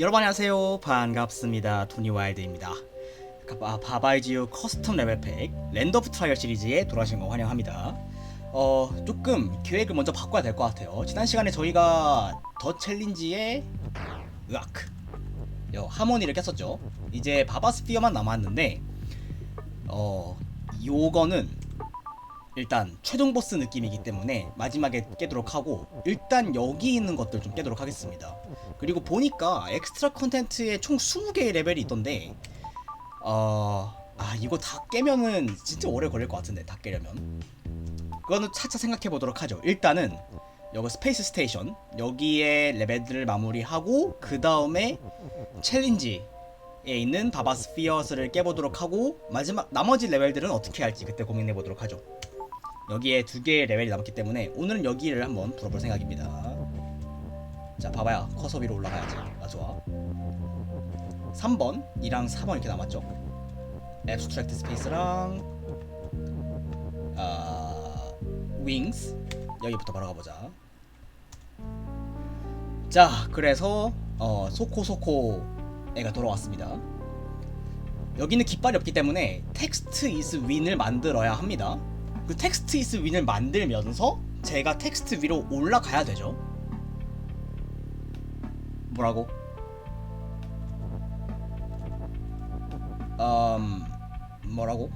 여러분 안녕하세요. 반갑습니다. 토니와일드입니다. 아, 바바이지우 커스텀 레벨팩 랜더프 트라이얼 시리즈에 돌아오신 거 환영합니다. 어 조금 계획을 먼저 바꿔야 될 것 같아요. 지난 시간에 저희가 더 챌린지의 으악 요 하모니를 깼었죠. 이제 바바스피어만 남았는데 어 요거는 일단 최종 보스 느낌이기 때문에 마지막에 깨도록 하고 일단 여기 있는 것들 좀 깨도록 하겠습니다. 그리고 보니까 엑스트라 콘텐츠에 총 20개의 레벨이 있던데 어... 아 이거 다 깨면은 진짜 오래 걸릴 것 같은데 다 깨려면 그거는 차차 생각해 보도록 하죠. 일단은 여기 스페이스 스테이션 여기에 레벨들을 마무리하고 그 다음에 챌린지에 있는 바바스피어스를 깨보도록 하고 마지막 나머지 레벨들은 어떻게 할지 그때 고민해 보도록 하죠. 여기에 두 개의 레벨이 남았기 때문에 오늘은 여기를 한번 풀어볼 생각입니다. 자, 봐봐요. 커서 위로 올라가야지. 아, 좋아. 3번, 2랑 4번 이렇게 남았죠. 앱스트랙트 스페이스랑 아, 윙스 여기부터 바로 가보자. 자, 그래서 어, 소코 소코 애가 돌아왔습니다. 여기는 깃발이 없기 때문에 텍스트 이스 윈을 만들어야 합니다. 그 텍스트 이스 윈을 만들면서 제가 텍스트 위로 올라가야 되죠. 뭐라고? 음 뭐라고?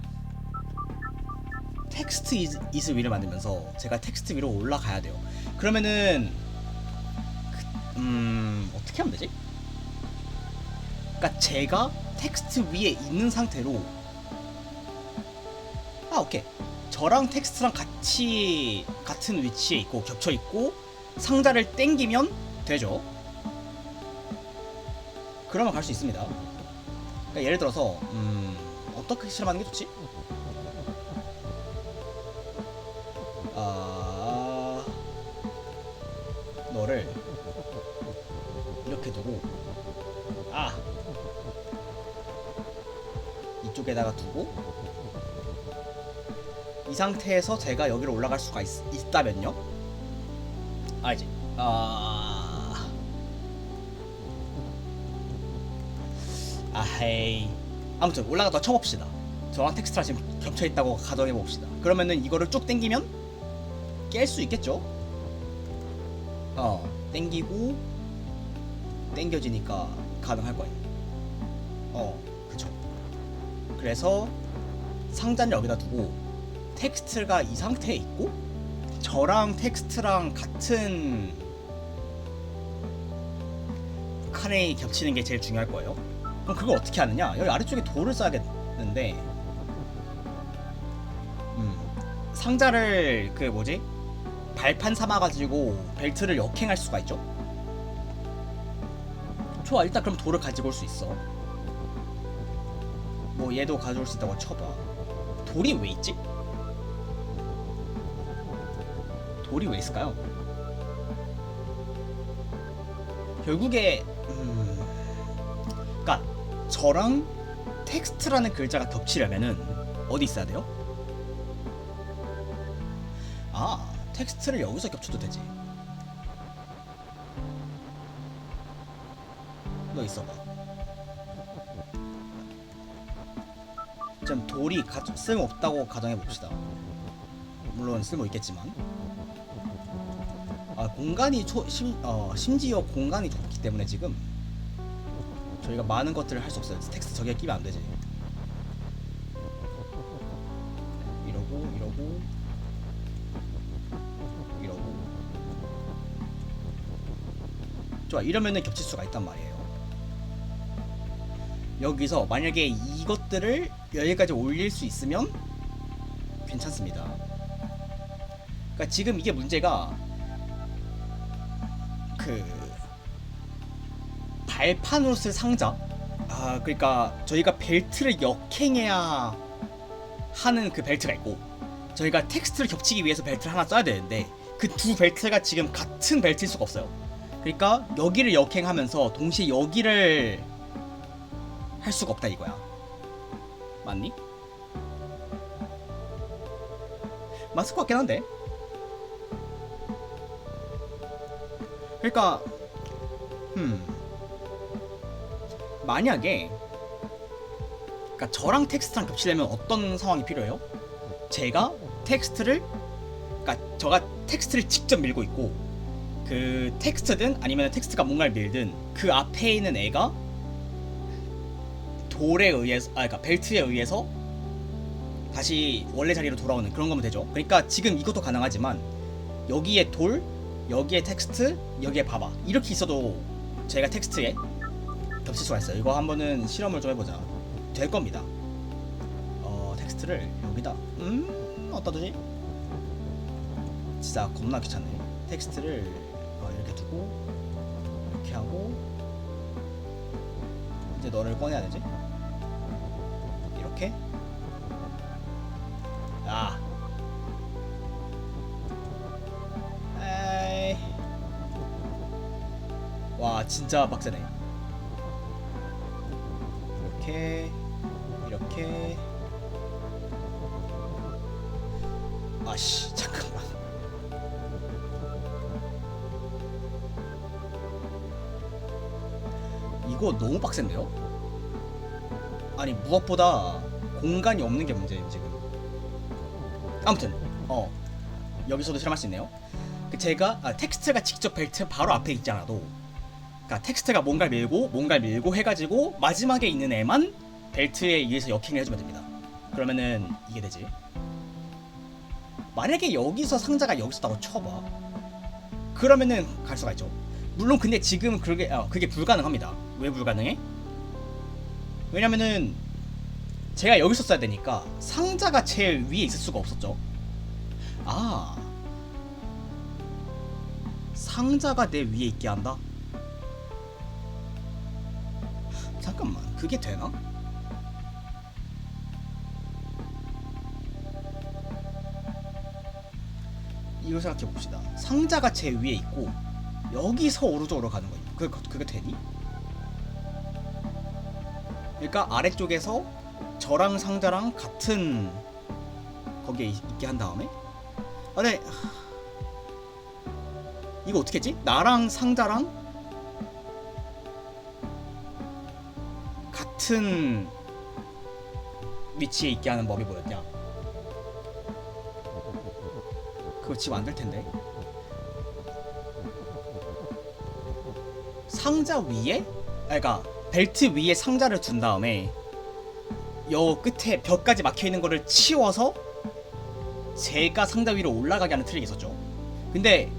텍스트 이즈, 윈을 만들면서 제가 텍스트 위로 올라가야 돼요. 그러면은 그, 음 어떻게 하면 되지? 그러니까 제가 텍스트 위에 있는 상태로 아 오케이 저랑 텍스트랑 같이 같은 위치에 있고 겹쳐 있고 상자를 땡기면 되죠. 그러면 갈 수 있습니다. 그러니까 예를 들어서 음, 어떻게 실험하는 게 좋지? 아 너를 이렇게 두고 아 이쪽에다가 두고 이 상태에서 제가 여기로 올라갈 수가 있, 있다면요? 알지? 아... 아헤이 아무튼 올라가다 쳐봅시다 저랑 텍스트랑 지금 겹쳐 있다고 가정해 봅시다 그러면은 이거를 쭉 당기면 깰 수 있겠죠? 어 땡기고 땡겨지니까 가능할 거예요 어 그쵸 그래서 상자를 여기다 두고 텍스트가 이 상태에 있고 저랑 텍스트랑 같은 칸에 겹치는 게 제일 중요할 거예요. 그럼 그걸 어떻게 하느냐? 여기 아래쪽에 돌을 쌓야겠는데 음, 상자를 그 뭐지 발판 삼아가지고 벨트를 역행할 수가 있죠. 좋아 일단 그럼 돌을 가지고 올 수 있어. 뭐 얘도 가져올 수 있다고 쳐봐. 돌이 왜 있지? 돌이 왜 있을까요? 결국에 음... 그러니까 저랑 텍스트라는 글자가 겹치려면은 어디 있어야 돼요? 아 텍스트를 여기서 겹쳐도 되지 너 있어봐 좀 돌이 가, 쓸모없다고 가정해봅시다 물론 쓸모 있겠지만 아, 공간이 초, 심, 어, 심지어 공간이 좁기 때문에 지금 저희가 많은 것들을 할 수 없어요. 텍스트 저기에 끼면 안 되지. 이러고 이러고 이러고 좋아 이러면은 겹칠 수가 있단 말이에요. 여기서 만약에 이것들을 여기까지 올릴 수 있으면 괜찮습니다. 그러니까 지금 이게 문제가 그쓸 상자? 아 그러니까 저희가 벨트를 역행해야 하는 그 벨트가 있고 저희가 텍스트를 겹치기 위해서 벨트를 하나 써야 되는데 그 두 벨트가 지금 같은 벨트일 수가 없어요. 그러니까 여기를 역행하면서 동시에 여기를 할 수가 없다 이거야. 맞니? 맞을 것 같긴 한데 그러니까 음 만약에 그러니까 저랑 텍스트랑 겹치려면 어떤 상황이 필요해요? 제가 텍스트를 그러니까 저가 텍스트를 직접 밀고 있고 그 텍스트든 아니면 텍스트가 뭔가를 밀든 그 앞에 있는 애가 돌에 의해서 아 그러니까 벨트에 의해서 다시 원래 자리로 돌아오는 그런 거면 되죠. 그러니까 지금 이것도 가능하지만 여기에 돌, 여기에 텍스트, 여기에 봐봐 이렇게 있어도 제가 텍스트에 겹칠 수가 있어요. 이거 한번은 실험을 좀 해보자. 될 겁니다. 어 텍스트를 여기다 음 어디다 두지? 진짜 겁나 귀찮네. 텍스트를 어, 이렇게 두고 이렇게 하고 이제 너를 꺼내야 되지? 이렇게 진짜 빡세네. 이렇게 이렇게. 아씨 잠깐만. 이거 너무 빡센데요? 아니 무엇보다 공간이 없는 게 문제예요 지금. 아무튼 어. 여기서도 실험할 수 있네요. 그 제가 아, 텍스트가 직접 벨트 바로 앞에 있지 않아도 그러니까 텍스트가 뭔가를 밀고 뭔가를 밀고 해가지고 마지막에 있는 애만 벨트에 의해서 역행을 해주면 됩니다 그러면은 이게 되지 만약에 여기서 상자가 여기서 있다고 쳐봐 그러면은 갈 수가 있죠 물론 근데 지금 그게 어, 그게 불가능합니다 왜 불가능해? 왜냐면은 제가 여기 있었어야 되니까 상자가 제일 위에 있을 수가 없었죠. 아 상자가 내 위에 있게 한다? 그게 되나? 이거 생각해 봅시다. 상자가 제 위에 있고 여기서 오른쪽으로 가는 거예요. 그 그게 되니? 그러니까 아래쪽에서 저랑 상자랑 같은 거기에 있- 있게 한 다음에 아 네. 이거 어떻게 했지? 나랑 상자랑 같은 위치에 있게 하는 법이 뭐였냐? 그거 지금 안 될 텐데. 상자 위에? 아, 그러니까 벨트 위에 상자를 둔 다음에 여 끝에 벽까지 막혀 있는 거를 치워서 제가 상자 위로 올라가게 하는 트릭이 있었죠. 근데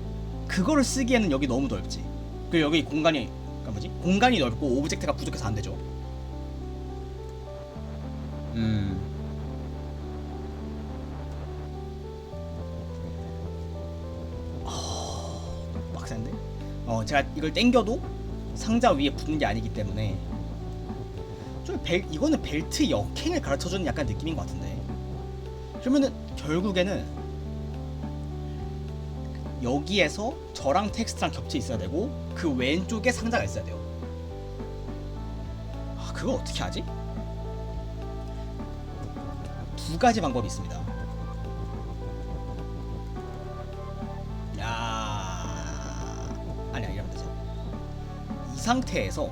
그거를 쓰기에는 여기 너무 넓지. 그리고 여기 공간이 그러니까 뭐지? 공간이 넓고 오브젝트가 부족해서 안 되죠. 음. 아, 빡센데? 어, 제가 이걸 땡겨도 상자 위에 붙는 게 아니기 때문에 좀 벨, 이거는 벨트 역행을 가르쳐주는 약간 느낌인 것 같은데 그러면은 결국에는 여기에서 저랑 텍스트랑 겹쳐 있어야 되고 그 왼쪽에 상자가 있어야 돼요 아 그걸 어떻게 하지? 두 가지 방법이 있습니다 야 아니야 이러면 되죠 이 상태에서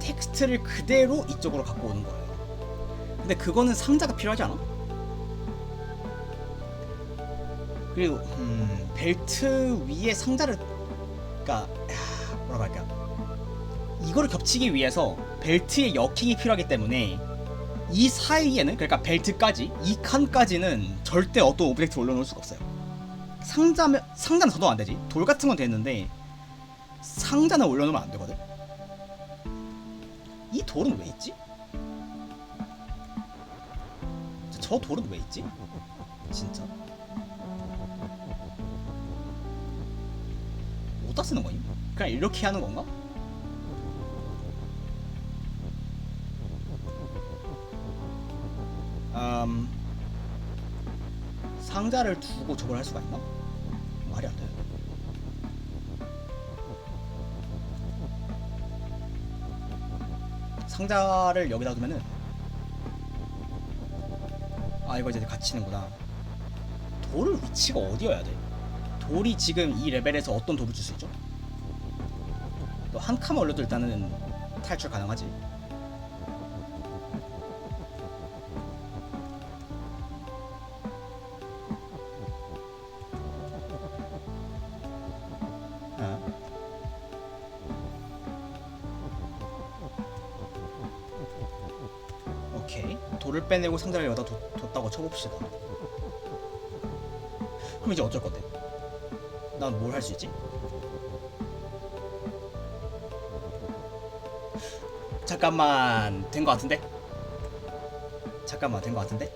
텍스트를 그대로 이쪽으로 갖고 오는 거예요. 근데 그거는 상자가 필요하지 않아? 그리고 음, 벨트 위에 상자를 그러니까 야, 뭐라고 할까? 이거를 겹치기 위해서 벨트의 역행이 필요하기 때문에 이 사이에는 그러니까 벨트까지 이 칸까지는 절대 어떤 오브젝트 올려놓을 수가 없어요. 상자면 상자는 더도 안 되지. 돌 같은 건 되는데 상자는 올려놓으면 안 되거든. 이 돌은 왜 있지? 저 돌은 왜 있지? 진짜? 어디다 쓰는 거임? 그냥 이렇게 하는 건가? 음, 상자를 두고 저걸 할 수가 있나? 말이 안 돼. 상자를 여기다 두면은 아 이거 이제 갇히는구나 돌 위치가 어디여야 돼? 돌이 지금 이 레벨에서 어떤 돌을 줄 수 있죠? 또 한 칸만 올려도 일단은 탈출 가능하지. 빼내고 상자를 여기다 뒀- 뒀다고 쳐봅시다 그럼 이제 어쩔 건데 난 뭘 할 수 있지? 잠깐만 된거 같은데? 잠깐만 된거 같은데?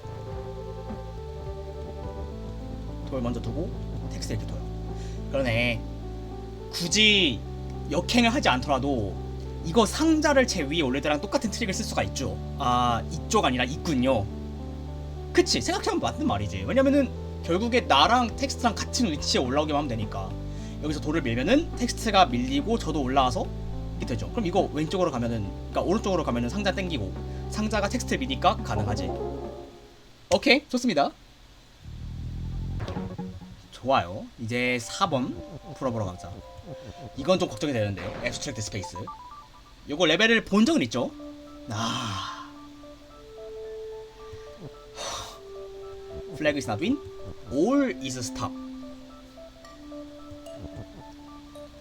돌 먼저 두고 텍스트 이렇게 둬요 그러네 굳이 역행을 하지 않더라도 이거 상자를 제 위에 올릴 때랑 똑같은 트릭을 쓸 수가 있죠. 아 이쪽 아니라 있군요. 그치 생각해보면 맞는 말이지. 왜냐면은 결국에 나랑 텍스트랑 같은 위치에 올라오기만 하면 되니까 여기서 돌을 밀면은 텍스트가 밀리고 저도 올라와서 이렇게 되죠. 그럼 이거 왼쪽으로 가면은 그러니까 오른쪽으로 가면은 상자 땡기고 상자가 텍스트 미니까 가능하지. 오케이 좋습니다. 좋아요. 이제 4번 풀어보러 가자. 이건 좀 걱정이 되는데 앱스트랙트 스페이스 요거 레벨을 본 적은 있죠? 아. 플래그 win all is stop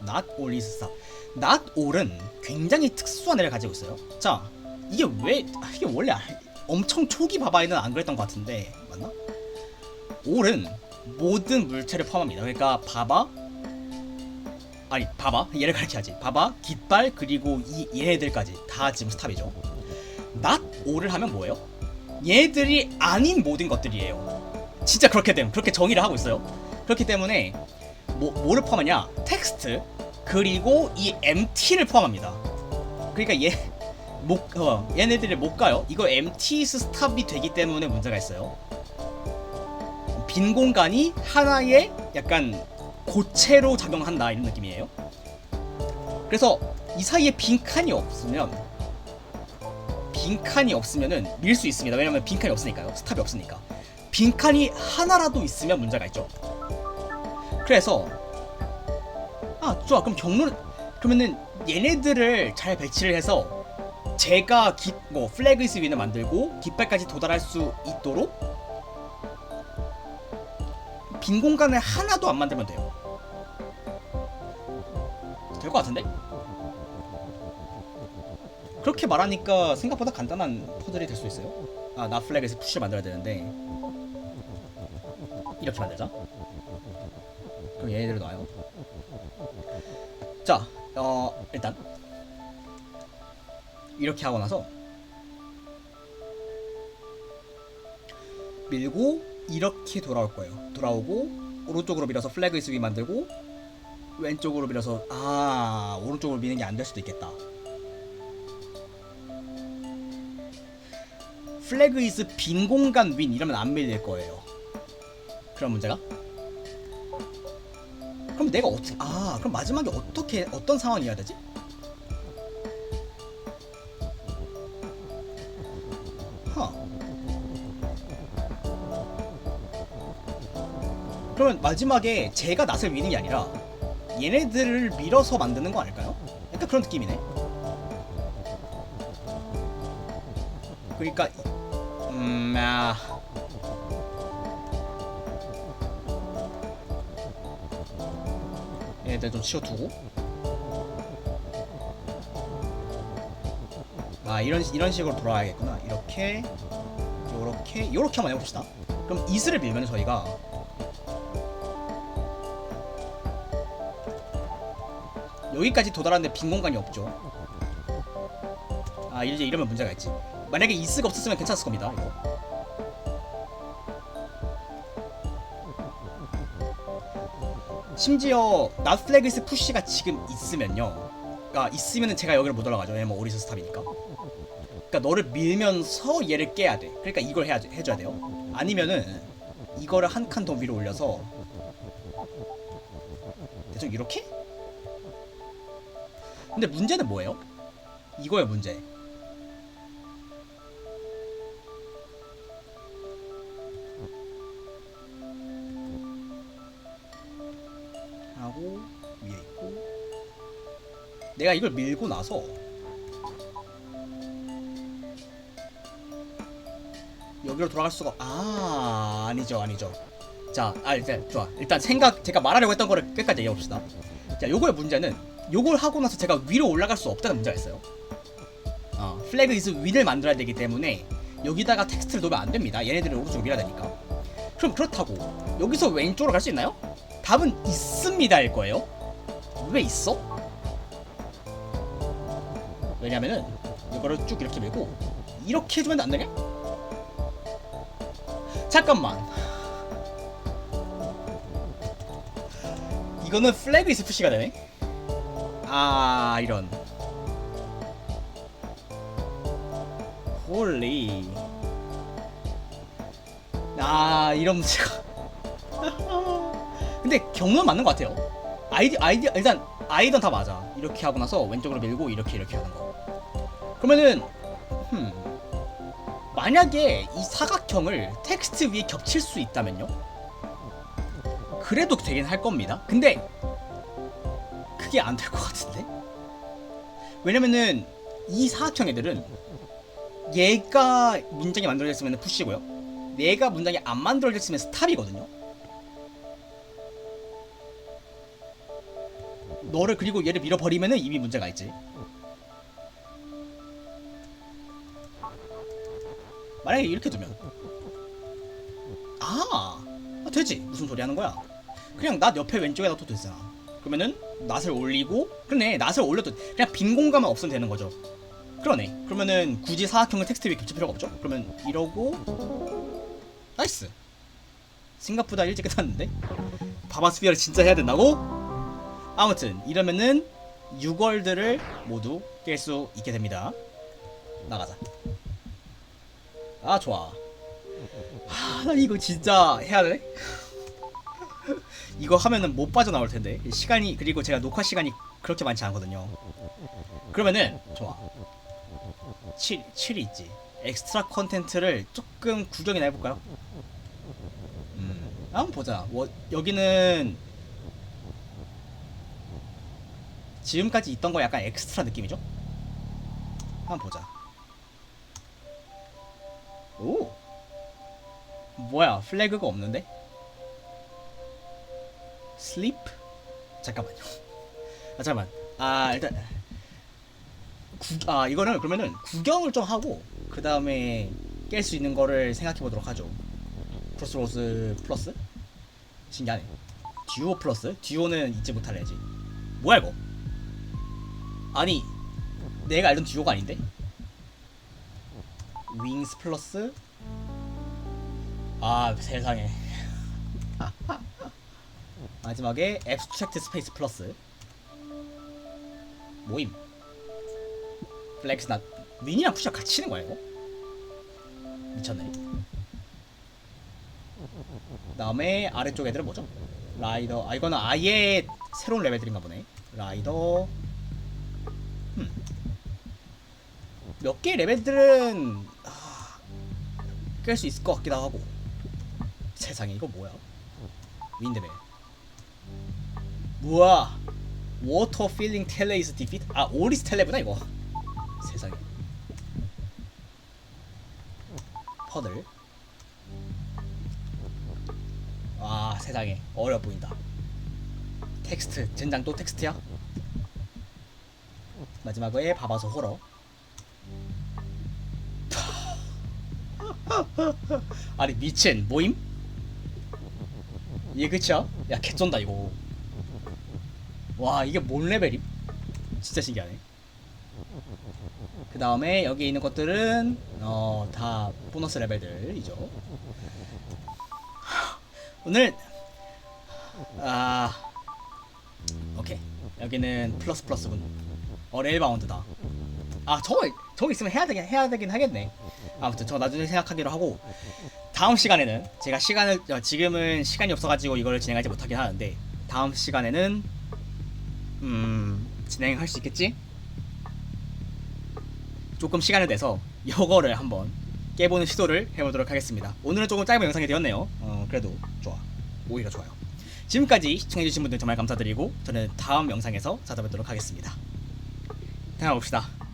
not all is stop not all은 굉장히 특수한 애를 가지고 있어요. 자 이게 왜 아, 이게 원래 아- 엄청 초기 바바에는 안 그랬던 것 같은데 맞나? all은 모든 물체를 포함합니다. 그러니까 바바 아니 봐봐. 얘를 가르쳐야지. 봐봐. 깃발 그리고 이 얘네들까지 다 지금 스탑이죠. Not all을 하면 뭐예요? 얘들이 아닌 모든 것들이에요. 진짜 그렇게 되면 그렇게 정의를 하고 있어요. 그렇기 때문에 뭐, 뭐를 포함하냐? 텍스트 그리고 이 MT를 포함합니다. 그러니까 얘 못, 어, 얘네들이 못 가요. 이거 MT 스탑이 되기 때문에 문제가 있어요. 빈 공간이 하나의 약간 고체로 작용한다 이런 느낌이에요. 그래서 이 사이에 빈 칸이 없으면 빈 칸이 없으면은 밀 수 있습니다. 왜냐면 빈 칸이 없으니까요. 스탑이 없으니까. 빈 칸이 하나라도 있으면 문제가 있죠. 그래서 아 좋아 그럼 경로를 그러면은 얘네들을 잘 배치를 해서 제가 깃, 뭐 플래그 스 위를 만들고 깃발까지 도달할 수 있도록 빈 공간을 하나도 안 만들면 돼요. 될 것 같은데? 그렇게 말하니까 생각보다 간단한 퍼즐이 될 수 있어요. 아, 나 플래그에서 푸시를 만들어야 되는데 이렇게 만들자. 그럼 얘네들을 놔요. 자, 어 일단 이렇게 하고 나서 밀고 이렇게 돌아올 거예요. 돌아오고 오른쪽으로 밀어서 플래그 스위 만들고 왼쪽으로 밀어서 아 오른쪽으로 미는 게 안 될 수도 있겠다. 플래그 이스 빈 공간 윈 이러면 안 밀릴 거예요. 그런 문제가? 그럼 내가 어떻게 아 그럼 마지막에 어떻게 어떤 상황이어야 되지? 하. 그러면 마지막에 제가 낫을 미는 게 아니라 얘네들을 밀어서 만드는 거 아닐까요? 약간 그런 느낌이네. 그러니까 이- 음, 아. 얘네들 좀 치워두고. 아 이런 이런 식으로 돌아가야겠구나. 이렇게, 요렇게, 요렇게 한번 해봅시다. 그럼 이슬을 밀면 저희가 여기까지 도달하는데 빈 공간이 없죠. 아 이제 이러면 문제가 있지. 만약에 이스가 없었으면 괜찮았을 겁니다. 이거. 심지어 낫플래그스 푸시가 지금 있으면요. 그러니까 있으면은 제가 여기를 못 올라가죠. 왜냐면 오리스 스탑이니까. 그러니까 너를 밀면서 얘를 깨야 돼. 그러니까 이걸 해야 해줘야 돼요. 아니면은 이거를 한 칸 더 위로 올려서 대충 이렇게? 근데 문제는 뭐예요? 이거예요 문제 하고 위에 있고 내가 이걸 밀고 나서 여기로 돌아갈 수가 아 아니죠 아니죠 자, 아 일단 좋아. 일단 생각 제가 말하려고 했던 거를 끝까지 얘기해 봅시다. 자, 요거의 문제는 요걸 하고 나서 제가 위로 올라갈 수 없다는 문제가 있어요 어 플래그 이즈 윈을 만들어야 되기 때문에 여기다가 텍스트를 놓으면 안 됩니다 얘네들이 오른쪽으로 밀어야 되니까 그럼 그렇다고 여기서 왼쪽으로 갈 수 있나요? 답은 있습니다일 거예요 왜 있어? 왜냐면은 이거를 쭉 이렇게 밀고 이렇게 해주면 안 되냐? 잠깐만 이거는 플래그 이스 푸시가 되네 아 이런. 홀리 아 이런 문제가. 근데 경우는 맞는 것 같아요. 아이디 아이디 일단 아이디는 다 맞아. 이렇게 하고 나서 왼쪽으로 밀고 이렇게 이렇게 하는 거. 그러면은 흠. 만약에 이 사각형을 텍스트 위에 겹칠 수 있다면요? 그래도 되긴 할 겁니다. 근데 그게 안 될 것 같은데? 왜냐면은 이 사각형 애들은 얘가 문장이 만들어졌으면 푸시고요. 얘가 문장이 안 만들어졌으면 스탑이거든요. 너를 그리고 얘를 밀어버리면은 이미 문제가 있지. 만약에 이렇게 두면 아, 아 되지. 무슨 소리 하는 거야? 그냥 낫 옆에 왼쪽에 놔둬도 되잖아 그러면은 낫을 올리고 그러네 낫을 올려도 그냥 빈 공간만 없으면 되는 거죠. 그러네. 그러면은 굳이 사각형을 텍스트 위에 겹칠 필요가 없죠? 그러면 이러고 나이스. 생각보다 일찍 끝났는데? 바바스피어를 진짜 해야 된다고? 아무튼 이러면은 6월들을 모두 깰 수 있게 됩니다. 나가자. 아 좋아. 아, 나 이거 진짜 해야 돼? 이거 하면은 못 빠져나올 텐데 시간이 그리고 제가 녹화 시간이 그렇게 많지 않거든요. 그러면은 좋아. 7 7이 있지. 엑스트라 컨텐츠를 조금 구경이나 해볼까요? 음, 한번 보자. 뭐, 여기는 지금까지 있던 거 약간 엑스트라 느낌이죠? 한번 보자. 오, 뭐야? 플래그가 없는데? 슬립? 잠깐만요. 아 잠깐만. 아 일단 구, 아 이거는 그러면은 구경을 좀 하고 그 다음에 깰 수 있는 거를 생각해 보도록 하죠. 크로스로스 플러스? 신기하네. 듀오 플러스? 듀오는 잊지 못할래지. 뭐야 이거? 아니 내가 알던 듀오가 아닌데? 윙스 플러스? 아 세상에. 마지막에 앱스트랙트 스페이스 플러스 모임. 플렉스 나 윈이랑 푸시가 같이 치는 거야 이거? 미쳤네. 다음에 아래쪽 애들은 뭐죠? 라이더. 아 이거는 아예 새로운 레벨들인가 보네. 라이더. 몇 개의 레벨들은 아, 깰 수 있을 것 같기도 하고. 세상에 이거 뭐야? 윈드벨 뭐야? 워터 필링 텔레 이스 디피트 아 오리스 텔레구나 이거. 세상에. 퍼들. 와 세상에. 어려워 보인다. 텍스트. 젠장 또 텍스트야? 마지막에 바바소 호러 아니 미친. 모임? 이게 그쵸? 야 개쩐다 이거 와 이게 뭔 레벨임? 진짜 신기하네. 그 다음에 여기 있는 것들은 어 다 보너스 레벨들이죠. 오늘 아 오케이 여기는 플러스 플러스군. 어 레일바운드다. 아 저거 저거 있으면 해야 되긴 해야 되긴 하겠네. 아무튼 저 나중에 생각하기로 하고 다음 시간에는 제가 시간을 어, 지금은 시간이 없어가지고 이걸 진행하지 못하긴 하는데 다음 시간에는 음 진행할 수 있겠지? 조금 시간을 내서 이거를 한번 깨보는 시도를 해보도록 하겠습니다. 오늘은 조금 짧은 영상이 되었네요. 어 그래도 좋아. 오히려 좋아요. 지금까지 시청해주신 분들 정말 감사드리고 저는 다음 영상에서 찾아뵙도록 하겠습니다. 다녀봅시다.